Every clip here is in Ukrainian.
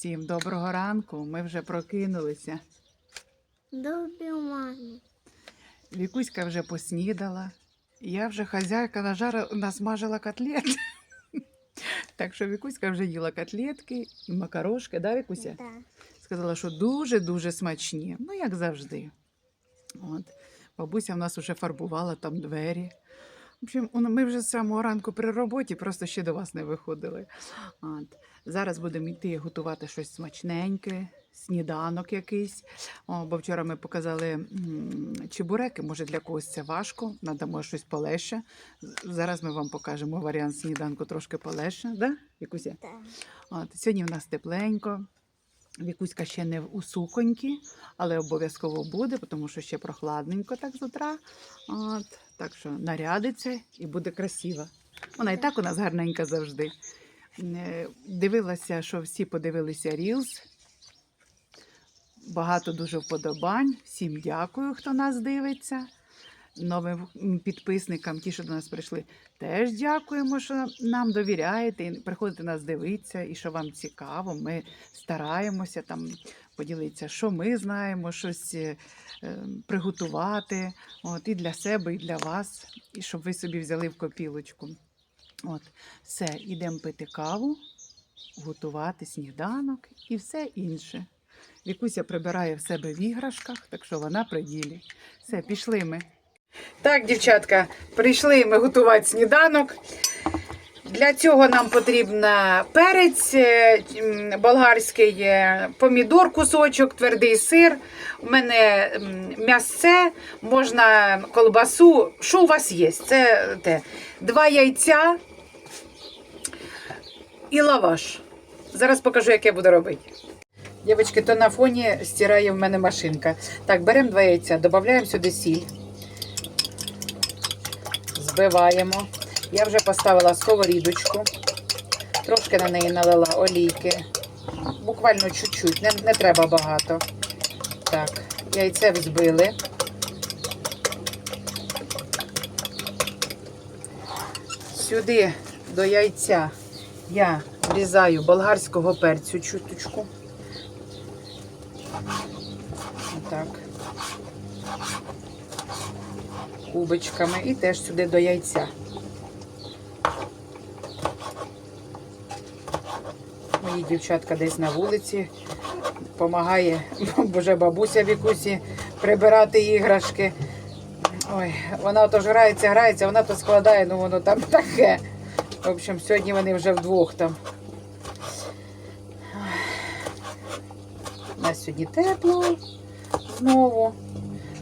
Всім доброго ранку. Ми вже прокинулися. Добрі мамі. Вікуська вже поснідала. Я вже хазяйка нажара насмажила котлет. Так що Вікуська вже їла котлетки і макарошки, да, Вікуся? Да. Сказала, що дуже-дуже смачні. Ну, як завжди. От. Бабуся в нас вже фарбувала там двері. В общем, ми вже з самого ранку при роботі, просто ще до вас не виходили. От. Зараз будемо йти готувати щось смачненьке, сніданок якийсь. О, бо вчора ми показали чебуреки, може для когось це важко, надамо щось полегше. Зараз ми вам покажемо варіант сніданку трошки полегше, да, Вікуся? Да. От, сьогодні в нас тепленько. Вікуська ще не у суконьки, але обов'язково буде, тому що ще прохладненько так з утра. От, так що нарядиться і буде красива. Вона і так у нас гарненька завжди. Е, Дивилася, що всі подивилися Reels. Багато дуже вподобань. Всім дякую, хто нас дивиться. Новим підписникам, ті, що до нас прийшли, теж дякуємо, що нам довіряєте і приходите нас дивитися, і що вам цікаво. Ми стараємося там поділитися, що ми знаємо, щось е, е, приготувати. От, і для себе, і для вас, і щоб ви собі взяли в копілочку. От, все, ідемо пити каву, готувати сніданок і все інше. Вікуся прибирає в себе в іграшках, так що вона при ділі. Все, пішли ми. Так, дівчатка, прийшли ми готувати сніданок. Для цього нам потрібна перець е, болгарський, е, помідор, кусочок, твердий сир. У мене м'ясце, можна колбасу. Що у вас є? Це те. Два яйця і лаваш. Зараз покажу, як я буду робити. Дівчатки, то на фоні стирає в мене машинка. Так, беремо два яйця, додаємо сюди сіль. Збиваємо. Я вже поставила сковорідочку, трошки на неї налила олійки. Буквально чуть-чуть, не, не треба багато. Так, яйце взбили. Сюди до яйця я врізаю болгарського перцю чуточку. Отак. Кубочками і теж сюди до яйця. Мої дівчатка десь на вулиці допомагає вже бабуся вікусі прибирати іграшки. Ой, вона то ж грається, грається, вона то складає, ну воно там таке. В общем, сьогодні вони вже вдвох там. У нас сьогодні тепло знову.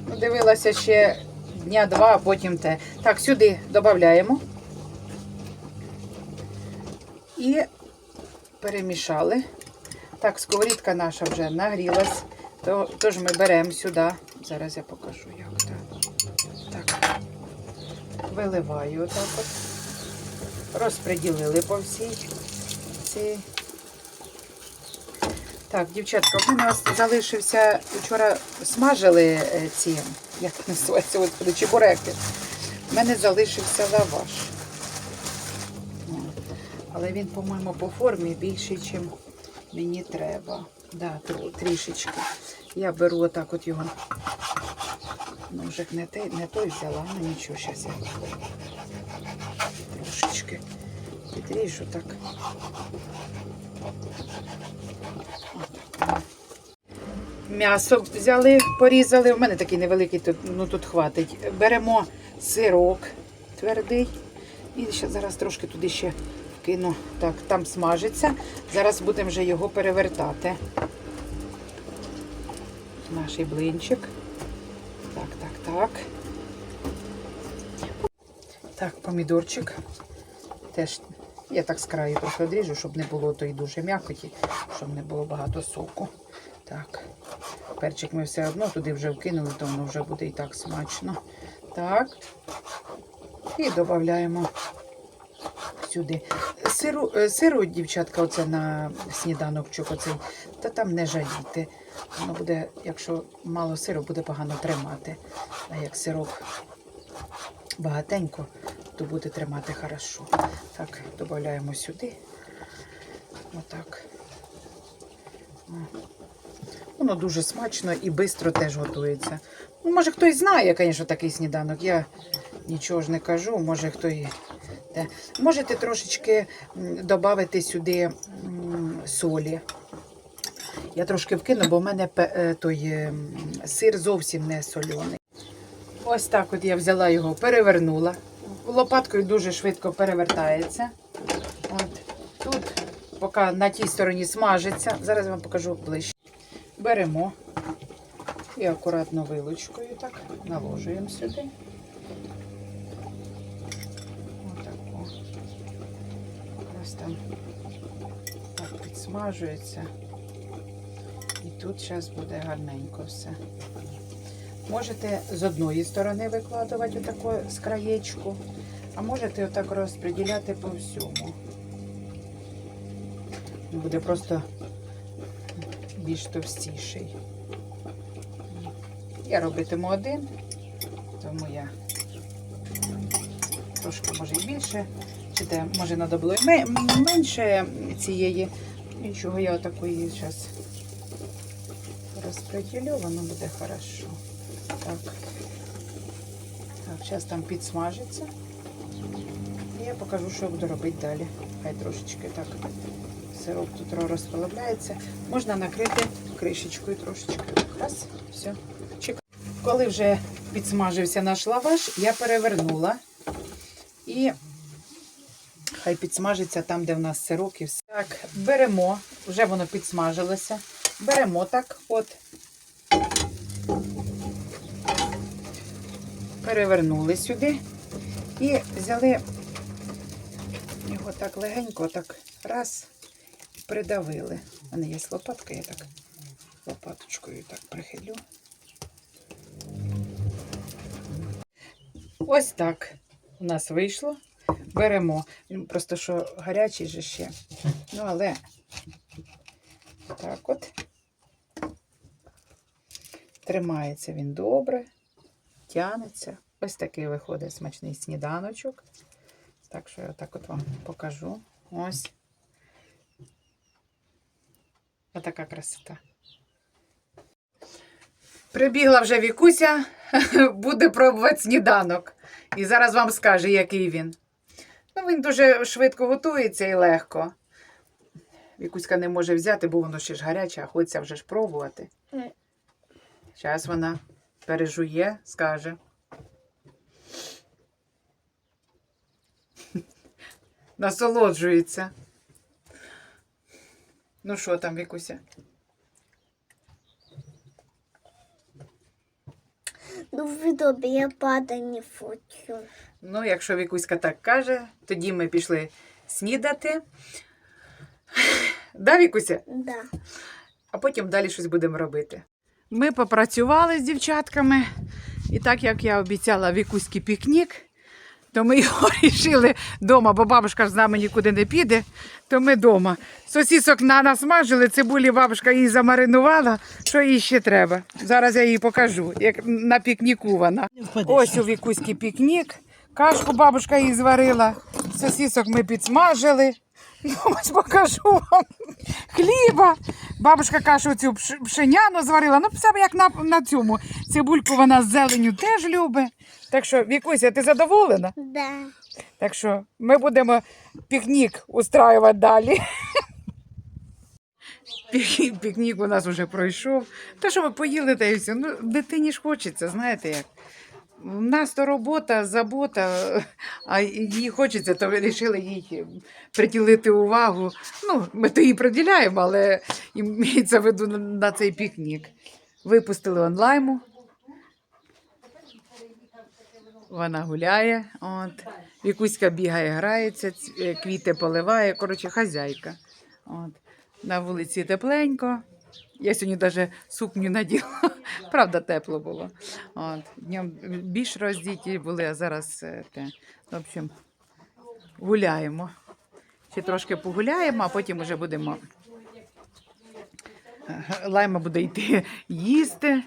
Ну, Дивилася ще дня два, а потім те. Так, сюди додаємо. І перемішали. Так, сковорідка наша вже нагрілась. То, тож ми беремо сюди. Зараз я покажу, як так. Так. Виливаю отак от. Розподілили по всій цій. Так, дівчатка, мене ось залишився, вчора смажили е, ці, як називається, от чебуреки. У мене залишився лаваш. Але він, по-моєму, по формі більший, ніж мені треба. Да, трішечки. Я беру отак от його. Ножик не той, не той взяла, ну нічого, зараз я трошечки підріжу так. М'ясо взяли, порізали. У мене такий невеликий, тут, ну тут хватить. Беремо сирок твердий. І ще зараз трошки туди ще вкину. Так, там смажиться. Зараз будемо вже його перевертати. Наш блинчик. Так, так, так. Так, помідорчик. Теж я так з краю трохи одріжу, щоб не було тої дуже м'якоті, щоб не було багато соку. Так. Перчик ми все одно туди вже вкинули, то воно вже буде і так смачно. Так. І додаємо сюди. Сиру, е, сиру, дівчатка, оце на сніданок оцей, та там не жалійте. Воно буде, якщо мало сиру, буде погано тримати. А як сирок багатенько, то буде тримати хорошо. Так, додаємо сюди. Отак. Воно дуже смачно і швидко теж готується. Ну, може, хтось знає, звісно, такий сніданок. Я нічого ж не кажу, може хто і. Те. Можете трошечки додати сюди солі. Я трошки вкину, бо в мене е, той сир зовсім не соляний. Ось так от я взяла його, перевернула. Лопаткою дуже швидко перевертається. От. Тут, поки на тій стороні смажиться, зараз вам покажу ближче. Беремо і акуратно вилочкою так наложуємо сюди. Ось там так підсмажується. І тут зараз буде гарненько все. Можете з одної сторони викладувати отако з краєчку, а можете отак розподіляти по всьому. Буде просто більш товстіший. Я робитиму один, тому я трошки може і більше. Чи те, може треба і менше цієї. Нічого, я отакої зараз розподілю, воно буде хорошо. Так. Зараз там підсмажиться. І я покажу, що буду робити далі. Хай трошечки так сироп тут розплавляється. Можна накрити кришечкою трошечки. Раз, все. Чекай. Коли вже підсмажився наш лаваш, я перевернула. І хай підсмажиться там, де в нас сирок і все. Так, беремо, вже воно підсмажилося. Беремо так, от. Перевернули сюди і взяли його так легенько, так раз і придавили. У мене є лопатка, я так лопаточкою так прихилю. Ось так у нас вийшло. Беремо. Просто що гарячий же ще. Ну, але так от. Тримається він добре, тянеться. Ось такий виходить смачний сніданочок. Так що я так от вам покажу. Ось. Отака красота. Прибігла вже Вікуся, буде пробувати сніданок. І зараз вам скаже, який він. Ну, він дуже швидко готується і легко. Вікуська не може взяти, бо воно ще ж гаряче, а хочеться вже ж пробувати. Зараз вона пережує, скаже. Насолоджується. Ну що там, Вікуся? Дуже добре, я не хочу. Ну, якщо Вікуська так каже, тоді ми пішли снідати. Да, Вікуся? Да. а потім далі щось будемо робити. Ми попрацювали з дівчатками, і так як я обіцяла вікуський пікнік, то ми його рішили вдома, бо бабушка з нами нікуди не піде, то ми вдома. Сосісок на насмажили, цибулі бабушка її замаринувала, що їй ще треба. Зараз я їй покажу, як на пікніку вона. Ось у вікуський пікнік. Кашку бабушка їй зварила, сосісок ми підсмажили. Ось покажу вам хліба. Бабушка кашу цю пшеняну зварила. Ну, саме як на, на цьому. Цибульку вона з зеленю теж любить. Так що, Вікуся, ти задоволена? Да. Так що ми будемо пікнік устраювати далі. Пікнік у нас вже пройшов. Та що ми поїли та і все. Ну, дитині ж хочеться, знаєте як. У нас то робота, забота, а їй хочеться, то вирішили їй приділити увагу. Ну, ми то їй приділяємо, але імеється в виду на, на цей пікнік. Випустили онлайму. Вона гуляє, от. Вікуська бігає, грається, е, квіти поливає. Коротше, хазяйка. От. На вулиці тепленько. Я сьогодні навіть сукню наділа. Правда, тепло було. От. Днем більш роздіті були, а зараз е, те. В общем, гуляємо. Ще трошки погуляємо, а потім вже будемо. е, Лайма буде йти їсти.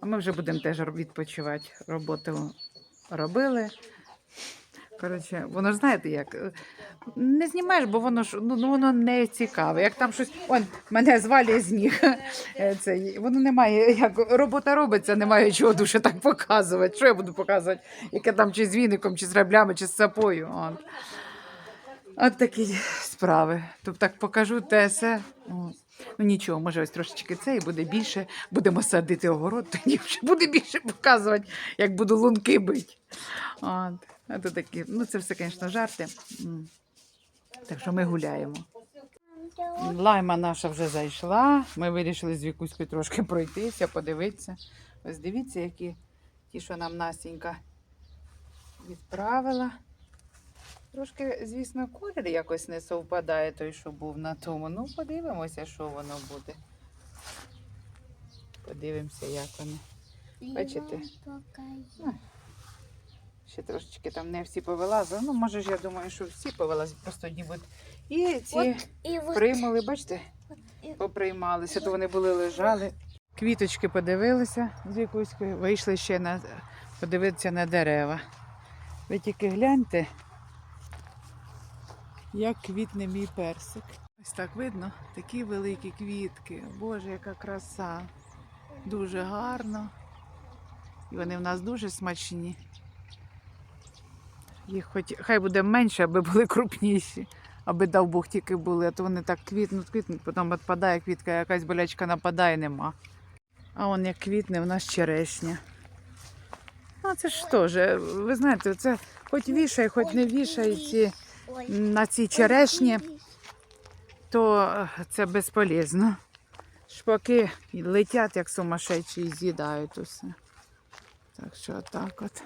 А ми вже будемо теж відпочивати. Роботу робили. Коротше, воно знаєте як. Не знімаєш, бо воно ж ну, ну, воно не цікаве. Як там щось. Он мене звалює з ніг. Е, Це, воно немає, як робота робиться, немає чого дуже так показувати. Що я буду показувати? Яке там чи з віником, чи з граблями, чи з сапою. От. От такі справи. Тобто так покажу те все. Ну нічого, може ось трошечки це і буде більше. Будемо садити огород, тоді вже буде більше показувати, як буду лунки бити. От. А то такі, ну це все, звісно, жарти. Так що ми гуляємо. Лайма наша вже зайшла. Ми вирішили з Вікуською трошки пройтися, подивитися. Ось дивіться, які ті, що нам Настенька відправила. Трошки, звісно, колір якось не совпадає той, що був на тому. Ну, подивимося, що воно буде. Подивимося, як воно. Бачите? Ще трошечки там не всі повилазили. Ну, може ж, я думаю, що всі повилазять, просто одні будуть. І ці От і от, примули, бачите, поприймалися, то вони були лежали. Квіточки подивилися з якуською, вийшли ще на подивитися на дерева. Ви тільки гляньте, як квітне мій персик. Ось так видно, такі великі квітки. Боже, яка краса. Дуже гарно. І вони в нас дуже смачні. Їх хоч хай буде менше, аби були крупніші, аби дав Бог тільки були, а то вони так квітнуть, квітнуть, потім відпадає квітка, якась болячка нападає, нема. А он як квітне, в нас черешня. А це ж теж, ви знаєте, це хоч вішай, хоч не вішай ці, на цій черешні, то е, це безполезно. Шпаки летять, як сумасшедші, і з'їдають усе. Так що так от.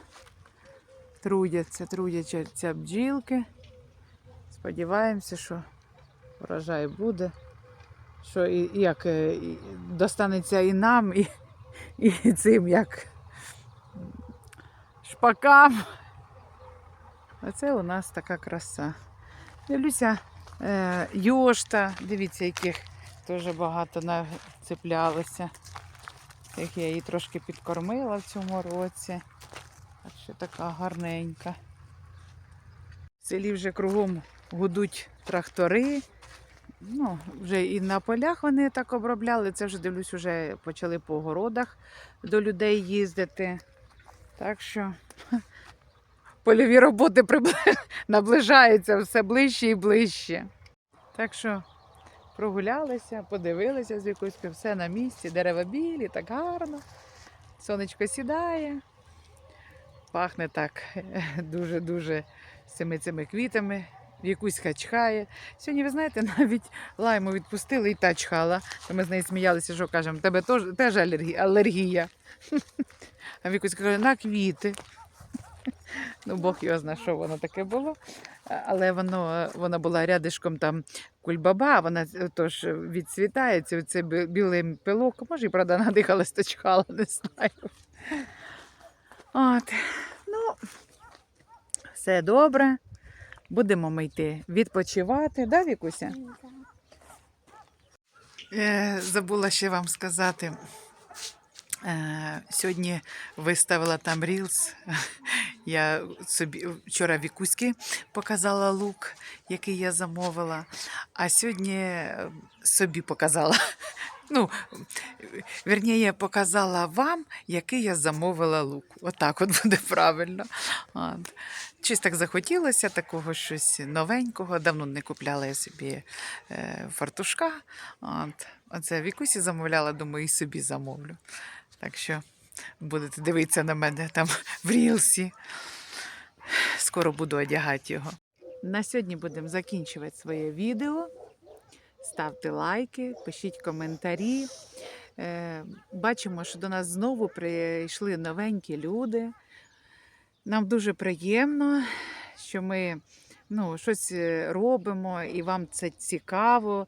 Трудяться, трудяться бджілки. Сподіваємося, що врожай буде. Що і, як е, і достанеться і нам, і, і цим як шпакам. Оце у нас така краса. Дивлюся, е, йошта, дивіться, яких теж багато нацеплялося. Як я її трошки підкормила в цьому році. Що така гарненька. В селі вже кругом гудуть трактори. Ну, вже і на полях вони так обробляли. Це вже дивлюсь, вже почали по городах до людей їздити. Так що польові роботи наближаються все ближче і ближче. Так що прогулялися, подивилися з якоюсь все на місці, дерева білі, так гарно. Сонечко сідає. Пахне так дуже-дуже цими цими квітами. Якусь хачхає. Сьогодні, ви знаєте, навіть лайму відпустили і та чхала. То Ми з нею сміялися, що кажемо, тебе теж, теж алергі- алергія. А Вікусь каже, на квіти. Ну, Бог його знає, що воно таке було. Але воно, вона була рядишком там кульбаба, вона тож відцвітається, це білий пилок. Може, і правда надихалась, то чхала, не знаю. От. Ну, все добре. Будемо ми йти відпочивати, да, Вікуся? Е, забула ще вам сказати. Е, сьогодні виставила там рілс. Я собі вчора Вікуськи показала лук, який я замовила, а сьогодні е, собі показала. Ну, вірніше, показала вам, який я замовила лук. Отак от буде правильно. От. Щось так захотілося, такого щось новенького. Давно не купляла я собі е, фартушка. От. Оце Вікусі замовляла, думаю, і собі замовлю. Так що будете дивитися на мене там в рілсі. Скоро буду одягати його. На сьогодні будемо закінчувати своє відео. Ставте лайки, пишіть коментарі. Е, Бачимо, що до нас знову прийшли новенькі люди. Нам дуже приємно, що ми ну, щось е, робимо і вам це цікаво.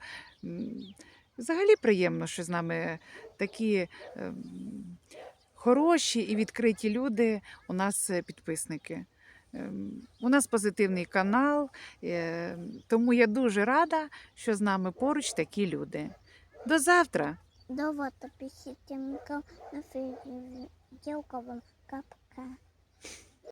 Взагалі приємно, що з нами такі ем, хороші і відкриті люди, у нас е, підписники. Ем, У нас позитивний канал, е, тому я дуже рада, що з нами поруч такі люди. До завтра! До завтра. пишіть на вам капка.